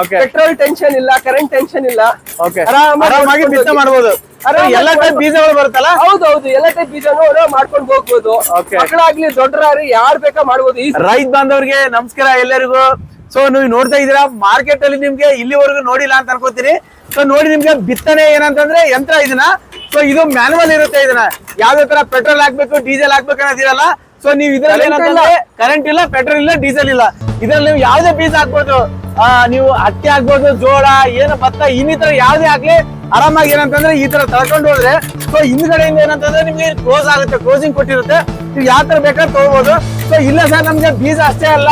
Okay. Petrol tension ಇಲ್ಲ current tension ಇಲ್ಲ. ಆರಾಮಾಗಿ ಮಾಡಬಹುದು. ಎಲ್ಲ ಟೈಪ್ ಬೀಜಗಳು ಬರುತ್ತಲ್ಲ? ಹೌದು ಹೌದು ಎಲ್ಲಾ ಟೈಪ್ ಬೀಜನು ಮಾಡ್ಕೊಂಡು ಹೋಗ್ಬೋದು. ಮಕ್ಕಳಾಗ್ಲಿ ದೊಡ್ಡರಾಗ್ಲಿ ಯಾರ್ ಬೇಕಾ ಮಾಡ್ಬೋದು. ಈ ರೈತ ಬಾಂಧವರಿಗೆ ನಮಸ್ಕಾರ ಎಲ್ಲರಿಗೂ. ಸೊ ನೀವು ನೋಡ್ತಾ ಇದೀರಾ ಮಾರ್ಕೆಟ್ ಅಲ್ಲಿ ನಿಮ್ಗೆ ಇಲ್ಲಿವರೆಗೂ ನೋಡಿಲ್ಲ ಅಂತ ಅನ್ಕೋತೀನಿ. ಸೊ ನೋಡಿ ನಿಮ್ಗೆ ಬಿತ್ತನೆ ಏನಂತಂದ್ರೆ ಯಂತ್ರ ಇದನ್ನ. ಸೊ ಇದು ಮ್ಯಾನುವಲ್ ಇರುತ್ತೆ ಇದನ್ನ. ಯಾವ್ದೇ ತರ ಪೆಟ್ರೋಲ್ ಹಾಕ್ಬೇಕು ಡೀಸೆಲ್ ಹಾಕ್ಬೇಕು ಅನ್ನೋದಿರಲ್ಲ ಸೊ ನೀವು ಇದ್ರಲ್ಲಿ ಏನಂತಂದ್ರೆ ಕರೆಂಟ್ ಇಲ್ಲ ಪೆಟ್ರೋಲ್ ಇಲ್ಲ ಡೀಸೆಲ್ ಇಲ್ಲ. ಇದ್ರಲ್ಲಿ ನೀವು ಯಾವ್ದೇ ಬೀಜ ಹಾಕ್ಬೋದು. ನೀವು ಹತ್ತಿ ಹಾಕ್ಬೋದು ಜೋಳ, ಏನು ಭತ್ತ, ಇನ್ನಿತರ ಯಾವ್ದೇ ಹಾಕ್ಲಿ ಆರಾಮಾಗಿ ಏನಂತಂದ್ರೆ ಈ ತರ ತಳ್ಕೊಂಡು ಹೋದ್ರೆ ಸೊ ಹಿಂದ್ಗಡೆಯಿಂದ ಏನಂತಂದ್ರೆ ನಿಮ್ಗೆ ಕ್ಲೋಸ್ ಆಗುತ್ತೆ ಕ್ಲೋಸಿಂಗ್ ಕೊಟ್ಟಿರುತ್ತೆ. ನೀವು ಯಾವ ತರ ಬೇಕಾದ್ರೆ ತಗೋಬಹುದು ಸೊ ಇಲ್ಲ ಸರ್ ನಮ್ಗೆ ಬೀಜ ಅಷ್ಟೇ ಅಲ್ಲ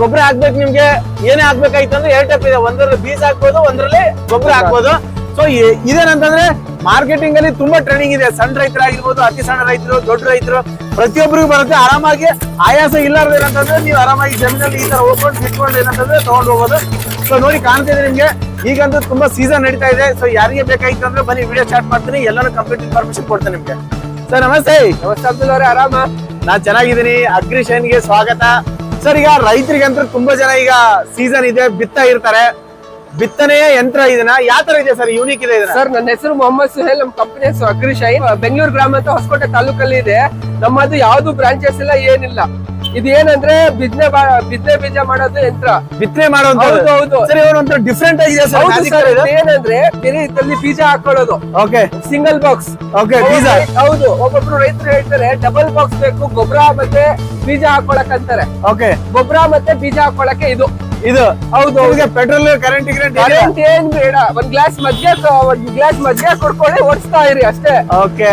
ಗೊಬ್ಬರ ಹಾಕ್ಬೇಕು ನಿಮ್ಗೆ, ಏನೇ ಹಾಕ್ಬೇಕಾಯ್ತು ಅಂದ್ರೆ ಎರಡು ಟೈಪ್ ಇದೆ. ಒಂದ್ರಲ್ಲಿ ಬೀಜ ಹಾಕ್ಬೋದು, ಒಂದ್ರಲ್ಲಿ ಗೊಬ್ಬರ ಹಾಕ್ಬೋದು. ಸೊ ಇದೇನಂತಂದ್ರೆ ಮಾರ್ಕೆಟಿಂಗ್ ಅಲ್ಲಿ ತುಂಬಾ ಟ್ರೈನಿಂಗ್ ಇದೆ. ಸಣ್ಣ ರೈತರಾಗಿರ್ಬೋದು ಅತಿ ಸಣ್ಣ ರೈತರು ದೊಡ್ಡ ರೈತರು ಪ್ರತಿಯೊಬ್ಬರಿಗೂ ಬರುತ್ತೆ. ಆರಾಮಾಗಿ ಆಯಾಸ ಇಲ್ಲಾರ್ದು ಏನಂತಂದ್ರೆ ನೀವು ಆರಾಮಾಗಿ ಜಮೀನಲ್ಲಿ ಈ ತರ ಹೋಗ್ಕೊಂಡು ಬಿಟ್ಕೊಂಡು ಏನಂತಂದ್ರೆ ತಗೊಂಡು ಹೋಗೋದು. ಸೊ ನೋಡಿ ಕಾಣ್ತಿದೆ ನಿಮ್ಗೆ. ಈಗಂತೂ ತುಂಬಾ ಸೀಸನ್ ನಡೀತಾ ಇದೆ. ಸೊ ಯಾರಿಗೆ ಬೇಕಾಗಿತ್ತು ಅಂದ್ರೆ ಬನ್ನಿ ವಿಡಿಯೋ ಸ್ಟಾರ್ಟ್ ಮಾಡ್ತೀನಿ. ಎಲ್ಲರೂ ಕಂಪ್ಲೀಟ್ ಇನ್ಫಾರ್ಮೇಶನ್ ಕೊಡ್ತೇನೆ ನಿಮ್ಗೆ. ಸರ್ ನಮಸ್ತೆ. ನಮಸ್ತೆ ಅಬ್ದುಲ್ ಅವ್ರೆ ಆರಾಮ? ನಾನ್ ಚೆನ್ನಾಗಿದ್ದೀನಿ. ಅಗ್ರಿಶನ್ಗೆ ಸ್ವಾಗತ. ಸರ್ ಈಗ ರೈತರಿಗಂತೂ ತುಂಬಾ ಜನ ಈಗ ಸೀಸನ್ ಇದೆ ಬಿತ್ತ ಇರ್ತಾರೆ. ಬಿತ್ತನೆಯ ಯಂತ್ರ ಇದನ್ನ ಯಾವ ತರ ಇದೆ ಸರ್? ಯೂನಿಕ್ ಇದೆ ಸರ್ ನನ್ನ ಹೆಸರು ಮೊಹಮ್ಮದ್ ಸುಹೇಲ್ ನಮ್ಮ ಕಂಪನಿ ಹೆಸರು ಅಗ್ರಿಶೈನ್ ಬೆಂಗಳೂರು ಗ್ರಾಮ ಅಂತ ಹೊಸಕೋಟೆ ತಾಲೂಕಲ್ಲಿ ಇದೆ. ನಮ್ಮದು ಯಾವ್ದು ಬ್ರಾಂಚಸ್ ಇಲ್ಲ ಏನಿಲ್ಲ. ಇದು ಏನಂದ್ರೆ ಬಿದ್ನೆ ಬಿದ್ನೆ ಬೀಜ ಮಾಡೋದು ಯಂತ್ರ. ಬಿತ್ತನೆ ಮಾಡೋದು ಹೌದು. ಸರ್ ಒಂಥರ ಡಿಫ್ರೆಂಟ್ ಆಗಿದೆ ಸರ್ ಏನಂದ್ರೆ ಬೇರೆ ಇದರಲ್ಲಿ ಬೀಜ ಹಾಕೊಳ್ಳೋದು. ಓಕೆ. ಸಿಂಗಲ್ ಬಾಕ್ಸ್ ಓಕೆ ಬೀಜ. ಹೌದು ಒಬ್ಬೊಬ್ರು ರೈತರು ಹೇಳ್ತಾರೆ ಡಬಲ್ ಬಾಕ್ಸ್ ಬೇಕು ಗೊಬ್ಬರ ಮತ್ತೆ ಬೀಜ ಹಾಕೊಳಕ್ ಅಂತಾರೆ. ಓಕೆ. ಗೊಬ್ಬರ ಮತ್ತೆ ಬೀಜ ಹಾಕೊಳಕ್ಕೆ ಇದು. ಇದು ಹೌದು ಅವ್ರಿಗೆ ಪೆಟ್ರೋಲ್ ಕರೆಂಟ್ ಕರೆಂಟ್ ಏನ್ ಬೇಡ. ಒಂದ್ ಗ್ಲಾಸ್ ಮಧ್ಯ ಒಂದ್ ಗ್ಲಾಸ್ ಮಧ್ಯ ಕೊಡ್ಕೊಳ್ಳಿ ಓಡಿಸ್ತಾ ಇರಿ ಅಷ್ಟೇ.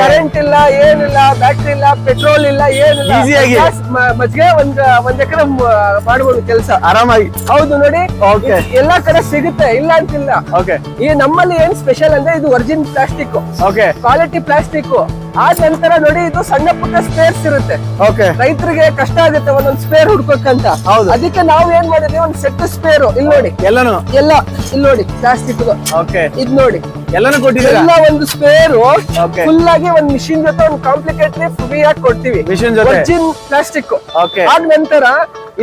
ಕರೆಂಟ್ ಇಲ್ಲ ಏನಿಲ್ಲ ಬ್ಯಾಟ್ರಿ ಇಲ್ಲ ಪೆಟ್ರೋಲ್ ಇಲ್ಲ ಏನಿಲ್ಲ. ಗ್ಲಾಸ್ ಮಜ್ಜಿಗೆ ಒಂದ್ ಒಂದ್ ಎಕರೆ ಮಾಡ್ಬೋದು ಕೆಲಸ. ಆರಾಮಾಗಿ. ಹೌದು ನೋಡಿ. ಎಲ್ಲಾ ಕಡೆ ಸಿಗುತ್ತೆ ಇಲ್ಲ ಅಂತಿಲ್ಲ. ಓಕೆ ಈ ನಮ್ಮಲ್ಲಿ ಏನ್ ಸ್ಪೆಷಲ್ ಅಂದ್ರೆ ಇದು origin plastic okay quality plastic ಆದ ನಂತರ ನೋಡಿ ಇದು ಸಣ್ಣ ಪುಟ್ಟ ಸ್ಪೇರ್ಸ್ ಇರುತ್ತೆ. ಓಕೆ ರೈತರಿಗೆ ಕಷ್ಟ ಆಗುತ್ತೆ ಒಂದೊಂದು ಸ್ಪೇರ್ ಹುಡ್ಕೋಕಂತ. ಹೌದು. ಅದಕ್ಕೆ ನಾವು ಏನ್ ಮಾಡಿದ್ವಿ? ಒಂದ್ ಸೆಟ್ ಸ್ಪೇರ್ ಇಲ್ಲಿ ನೋಡಿ. ಎಲ್ಲಾನು? ಎಲ್ಲ ಇಲ್ಲಿ ನೋಡಿ ಪ್ಲಾಸ್ಟಿಕ್ ಓಕೆ ಇದ್ ನೋಡಿ. ಎಲ್ಲಾನು ಕೊಟ್ಟಿದ್ದೀರಾ? ಎಲ್ಲ ಒಂದು ಸ್ಪೇರ್. ಫುಲ್ ಆಗಿ ಒಂದ್ ಮಿಷಿನ್ ಜೊತೆ ಒಂದು ಕಾಂಪ್ಲಿಕೇಟ್ಲಿ ಫ್ರೀ ಆಗಿ ಕೊಡ್ತೀವಿ. ಮಿಷಿನ್ ಜೊತೆ? ಒರಿಜಿನ್ ಪ್ಲಾಸ್ಟಿಕ್ ಓಕೆ ಆದ ನಂತರ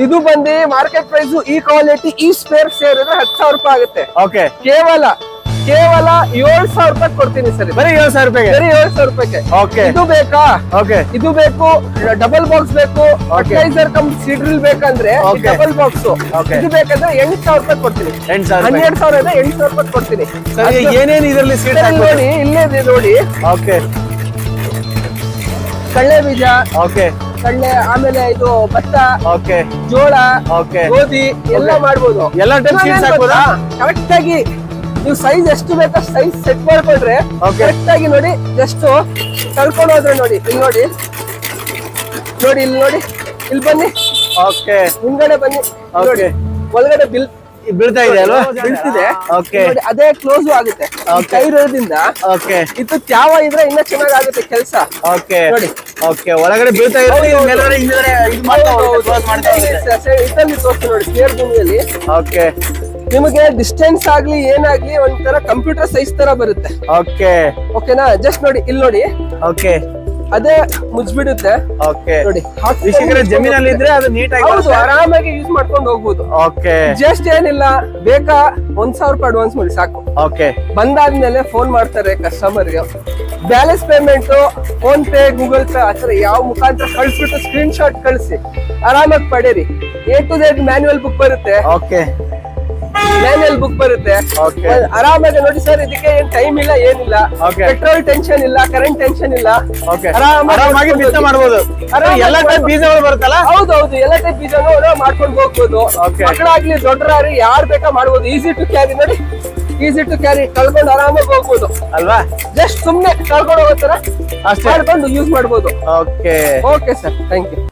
ಇದು ಬಂದು ಮಾರ್ಕೆಟ್ ಪ್ರೈಸ್ ಈ ಕ್ವಾಲಿಟಿ ಈ ಸ್ಪೇರ್ ಸೇರಿದ್ರೆ ಹತ್ತು ಸಾವಿರ ರೂಪಾಯಿ ಆಗುತ್ತೆ. ಓಕೆ ಕೇವಲ ಕೇವಲ ಏಳ್ ಸಾವಿರ ರೂಪಾಯಿ ಕೊಡ್ತೀನಿ ಸರಿ. ಬರೀ ಏಳು ಸಾವಿರ ರೂಪಾಯಿಗೆ? ಬರೀ ಏಳ್ ಸಾವಿರ ರೂಪಾಯಿಗೆ. ಓಕೆ ಇದು ಬೇಕಾ? ಓಕೆ ಇದು ಬೇಕು ಡಬಲ್ ಬಾಕ್ಸ್ ಬೇಕು ಫರ್ಟಿಲೈಸರ್ ಕಮ್ ಸೀಡ್ರಿಲ್ ಬೇಕಂದ್ರೆ ಡಬಲ್ ಬಾಕ್ಸ್. ಇದು ಬೇಕಂದ್ರೆ ಎಂಟು ಸಾವಿರ ರೂಪಾಯಿ ಕೊಡ್ತೀನಿ. ಎಂಟು ಸಾವಿರ ಹನ್ನೆರಡು ಸಾವಿರ ಇದೆ ಎಂಟು ಸಾವಿರ ರೂಪಾಯಿ ಕೊಡ್ತೀನಿ. ಸರಿ ಏನೇನು ಇದರಲ್ಲಿ ಇದರಲ್ಲಿ ನೋಡಿ ಇಲ್ಲೇ ಇದೆ ನೋಡಿ. ಓಕೆ ಕಳ್ಳೆ ಬೀಜ. ಓಕೆ ಕಳ್ಳೆ ಆಮೇಲೆ ಇದು ಭತ್ತ ಓಕೆ ಜೋಳ ಓಕೆ ಗೋಧಿ ಎಲ್ಲ ಮಾಡ್ಬೋದು. ಎಲ್ಲ ಟೈಪ್ ಹಾಕ್ಬೋದಾ? ಕರೆಕ್ಟ್ ಆಗಿ ನೀವು ಸೈಜ್ ಎಷ್ಟು ಬೇಕಾ ಸೈಜ್ ಸೆಟ್ ಮಾಡ್ಕೊಳ್ರೆ. ಕರೆಕ್ಟ್ ಆಗಿ ನೋಡಿ ಎಷ್ಟು ಕಳ್ಕೊಂಡು ಹೋದ್ರೆ ನೋಡಿ ಇಲ್ಲಿ ನೋಡಿ. ನೋಡಿ ಇಲ್ಲಿ ನೋಡಿ. ಇಲ್ಲಿ ಬನ್ನಿ. ಓಕೆ ಹಿಂದ್ಗಡೆ ಬನ್ನಿ. ನೋಡಿ. ಒಳಗಡೆ ಬಿಲ್ ಬೀಳ್ತಾ ಇದೆ ಅಲ್ವಾ? ಬೀಳ್ತಿದೆ ಓಕೆ ಅದೇ ಕ್ಲೋಸ್ ಆಗುತ್ತೆ. ಕೈ ಇರೋದ್ರಿಂದ ಓಕೆ ಇದು ತ್ಯಾವ ಇದ್ರೆ ಇನ್ನ ಚೆನ್ನಾಗಾಗುತ್ತೆ ಕೆಲಸ. ಓಕೆ ನೋಡಿ. ಓಕೆ ಒಳಗಡೆ ಬೀಳ್ತಾ ಇದೆ ಹೌದು, ಹೌದು. ಮೇಲ್ಗಡೆ ಹಿಂದ್ಗಡೆ ಇದು ಮಾಡ್ತಾ ಹೋಗುತ್ತೆ, ಮಾಡ್ತಾ ಹೋಗುತ್ತೆ. ಇದರಲ್ಲಿ ತೋರಿಸ್ತೀನಿ ನೋಡಿ ಕ್ಲಿಯರ್ ಭೂಮಿಯಲ್ಲಿ. ಓಕೆ ನಿಮಗೆ ಡಿಸ್ಟೆನ್ಸ್ ಆಗ್ಲಿ ಏನಾಗ್ಲಿ ಒಂಥರ ಕಂಪ್ಯೂಟರ್ ಸೈಜ್ ತರ ಬರುತ್ತೆ. ಓಕೆ ಓಕೆನಾ ಜಸ್ಟ್ ನೋಡಿ ಇಲ್ಲಿ ನೋಡಿ. ಓಕೆ ಅದೇ ಮುಚ್ಬಿಡುತ್ತೆ ಓಕೆ ನೋಡಿ ವೀಕ್ಷಕರ ಜಮೀನಲ್ಲಿ ಇದ್ರೆ ಅದು ನೀಟಾಗಿ ಹೌದು ಆರಾಮಾಗಿ ಯೂಸ್ ಮಾಡ್ಕೊಂಡು ಹೋಗ್ಬೋದು. ಓಕೆ ಜಸ್ಟ್ ಏನಿಲ್ಲ ಬೇಕಾ ಒಂದ್ ಸಾವಿರ ರೂಪಾಯಿ ಅಡ್ವಾನ್ಸ್ ಮಾಡಿ ಸಾಕು. ಓಕೆ ಬಂದಾದ್ಮೇಲೆ ಫೋನ್ ಮಾಡ್ತಾರೆ ಕಸ್ಟಮರ್ಗೆ balance payment PhonePe Google Pay ಆತರ ಯಾವ ಮುಖಾಂತರ ಕಳ್ಸಿಬಿಟ್ಟು ಸ್ಕ್ರೀನ್ ಶಾಟ್ ಕಳಿಸಿ. ಆರಾಮಾಗಿ ಪಡೀರಿ. A to Z manual book ಬರುತ್ತೆ. ಓಕೆ ಮ್ಯಾನ್ಯುವಲ್ ಬುಕ್ ಬರುತ್ತೆ. ಆರಾಮಾಗಿ ನೋಡಿ ಸರ್ ಇದಕ್ಕೆ ಏನ್ ಟೈಮ್ ಇಲ್ಲ ಏನಿಲ್ಲ. ಪೆಟ್ರೋಲ್ ಟೆನ್ಷನ್ ಇಲ್ಲ ಕರೆಂಟ್ ಟೆನ್ಷನ್ ಇಲ್ಲ. ಆರಾಮಾಗಿ ಆರಾಮಾಗಿ ಮಾಡಬಹುದು ಎಲ್ಲ ಟೈಪ್. ಬೀಜಗಳು ಬರುತ್ತಲ್ಲ? ಹೌದು ಎಲ್ಲ ಟೈಪ್ ಬೀಜಗಳು ಮಾಡ್ಕೊಂಡು ಹೋಗ್ಬೋದು. ಮಕ್ಕಳಾಗ್ಲಿ ದೊಡ್ಡರಾಗ್ಲಿ ಯಾರ್ ಬೇಕಾ ಮಾಡ್ಬೋದು. ಈಸಿ ಟು ಕ್ಯಾರಿ ನೋಡಿ. ಈಸಿ ಟು ಕ್ಯಾರಿ ಕಳ್ಕೊಂಡು ಆರಾಮಾಗಿ ಹೋಗ್ಬೋದು. ಅಲ್ವಾ? ಜಸ್ಟ್ ಸುಮ್ನೆ ಕಳ್ಕೊಂಡು ಹೋಗೋ ತರ ಅಷ್ಟೇ. ಮಾಡ್ಕೊಂಡು ಯೂಸ್ ಮಾಡ್ಬೋದು. Okay okay sir thank you